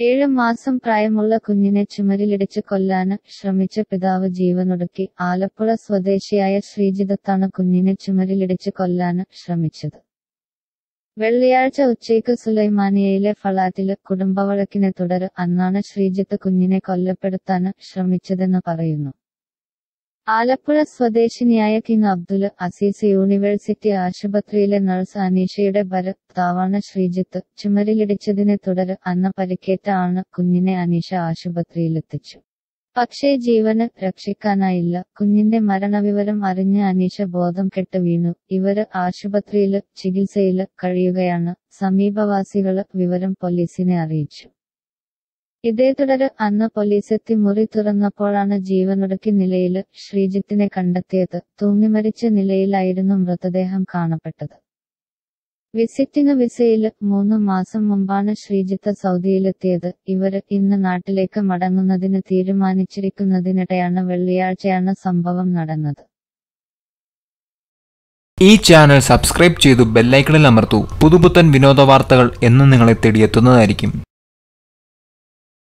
ഏഴ് മാസം പ്രായമുള്ള കുഞ്ഞിനെ ചുമരിലിടിച്ച് കൊല്ലാന് ശ്രമിച്ച പിതാവ് ജീവനൊടുക്കി ആലപ്പുഴ സ്വദേശിയായ ശ്രീജിതത്താണ് കുഞ്ഞിനെ ചുമരിലിടിച്ച് കൊല്ലാന് ശ്രമിച്ചത്. വെള്ളിയാഴ്ച ഉച്ചയ്ക്ക് സുലൈമാനിയയിലെ ഫളാറ്റിൽ കുടുംബവഴക്കിനെ തുടര് അന്നാണ് ശ്രീജിത്ത് കുഞ്ഞിനെ കൊല്ലപ്പെടുത്താന് ശ്രമിച്ചതെന്ന് പറയുന്നു. ആലപ്പുഴ സ്വദേശിനിയായ കിങ് അബ്ദുൽ അസീസ് യൂണിവേഴ്സിറ്റി ആശുപത്രിയിലെ നഴ്സ് അനീഷയുടെ ഭരത്താവാണ് ശ്രീജിത്ത്. ചുമരിലിടിച്ചതിനെ തുടര് അന്ന് പരിക്കേറ്റ ആണ് കുഞ്ഞിനെ അനീഷ ആശുപത്രിയിലെത്തിച്ചു. പക്ഷേ ജീവന് രക്ഷിക്കാനായില്ല. കുഞ്ഞിന്റെ മരണവിവരം അറിഞ്ഞ് അനീഷ ബോധം കെട്ട് വീണു. ഇവർ ആശുപത്രിയിൽ ചികിത്സയിൽ കഴിയുകയാണ്. സമീപവാസികൾ വിവരം പോലീസിനെ അറിയിച്ചു. ഇതേ തുടര് അന്ന് പോലീസെത്തി മുറി തുറന്നപ്പോഴാണ് ജീവനൊടുക്കി നിലയിൽ ശ്രീജിത്തിനെ കണ്ടെത്തിയത്. തൂങ്ങിമരിച്ച നിലയിലായിരുന്നു മൃതദേഹം കാണപ്പെട്ടത്. വിസിറ്റിംഗ് വിസയിൽ മൂന്ന് മാസം മുമ്പാണ് ശ്രീജിത്ത് സൗദിയിലെത്തിയത്. ഇവർ ഇന്ന് നാട്ടിലേക്ക് മടങ്ങുന്നതിന് തീരുമാനിച്ചിരിക്കുന്നതിനിടെയാണ് വെള്ളിയാഴ്ചയാണ് സംഭവം നടന്നത്. ഈ ചാനൽ സബ്സ്ക്രൈബ് ചെയ്തു ബെല്ലൈക്കണിൽ അമർത്തു. പുതുപുത്തൻ വിനോദ വാർത്തകൾ എന്ന് നിങ്ങളെ തേടിയെത്തുന്നതായിരിക്കും.